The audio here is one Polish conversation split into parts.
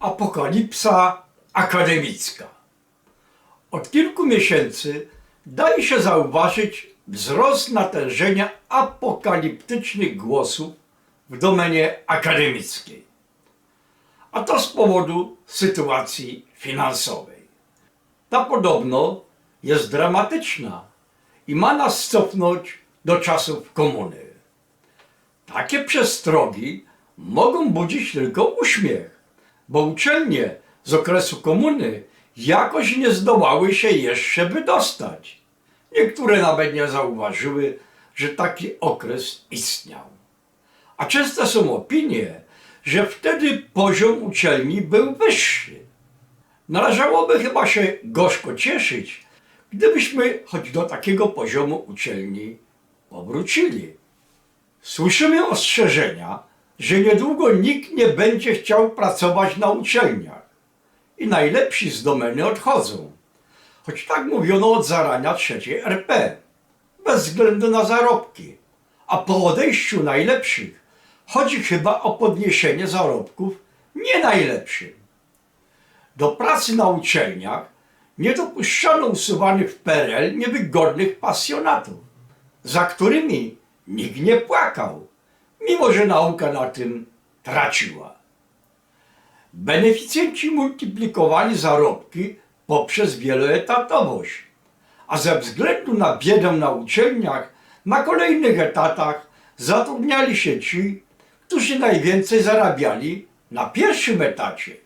Apokalipsa akademicka. Od kilku miesięcy daje się zauważyć wzrost natężenia apokaliptycznych głosów w domenie akademickiej. A to z powodu sytuacji finansowej. Ta podobno jest dramatyczna i ma nas cofnąć do czasów komuny. Takie przestrogi mogą budzić tylko uśmiech, bo uczelnie z okresu komuny jakoś nie zdołały się jeszcze wydostać. Niektóre nawet nie zauważyły, że taki okres istniał. A częste są opinie, że wtedy poziom uczelni był wyższy. Należałoby chyba się gorzko cieszyć, gdybyśmy choć do takiego poziomu uczelni powrócili. Słyszymy ostrzeżenia, że niedługo nikt nie będzie chciał pracować na uczelniach i najlepsi z domeny odchodzą. Choć tak mówiono od zarania trzeciej RP, bez względu na zarobki. A po odejściu najlepszych chodzi chyba o podniesienie zarobków nie najlepszym. Do pracy na uczelniach nie dopuszczono usuwanych w PRL niewygodnych pasjonatów, za którymi nikt nie płakał, mimo że nauka na tym traciła. Beneficjenci multiplikowali zarobki poprzez wieloetatowość, a ze względu na biedę na uczelniach na kolejnych etatach zatrudniali się ci, którzy najwięcej zarabiali na pierwszym etacie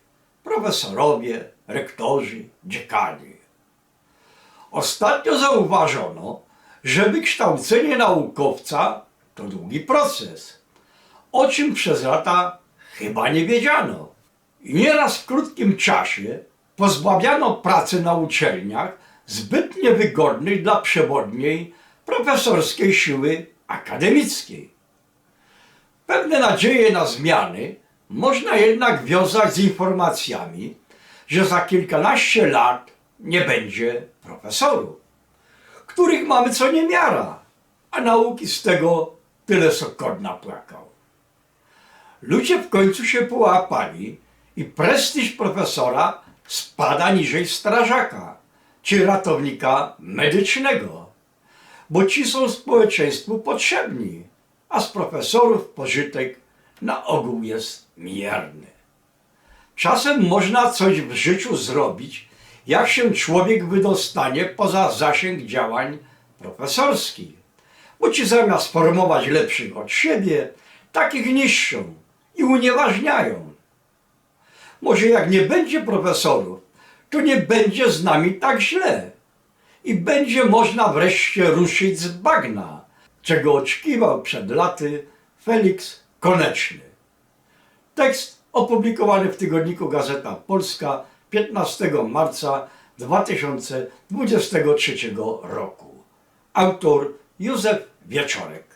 profesorowie, rektorzy, dziekani. Ostatnio zauważono, że wykształcenie naukowca to długi proces, o czym przez lata chyba nie wiedziano. I nieraz w krótkim czasie pozbawiano pracy na uczelniach zbyt niewygodnej dla przewodniej profesorskiej siły akademickiej. Pewne nadzieje na zmiany można jednak wiązać z informacjami, że za kilkanaście lat nie będzie profesorów, których mamy co niemiara, a nauki z tego tyle co kot napłakał. Ludzie w końcu się połapali i prestiż profesora spada niżej strażaka czy ratownika medycznego, bo ci są społeczeństwu potrzebni, a z profesorów pożytek na ogół jest mierny. Czasem można coś w życiu zrobić, jak się człowiek wydostanie poza zasięg działań profesorskich, bo ci zamiast formować lepszych od siebie, takich niszczą i unieważniają. Może jak nie będzie profesorów, to nie będzie z nami tak źle i będzie można wreszcie ruszyć z bagna, czego oczekiwał przed laty Felix Koneczny. Tekst opublikowany w tygodniku Gazeta Polska 15 marca 2023 roku. Autor Józef Wieczorek.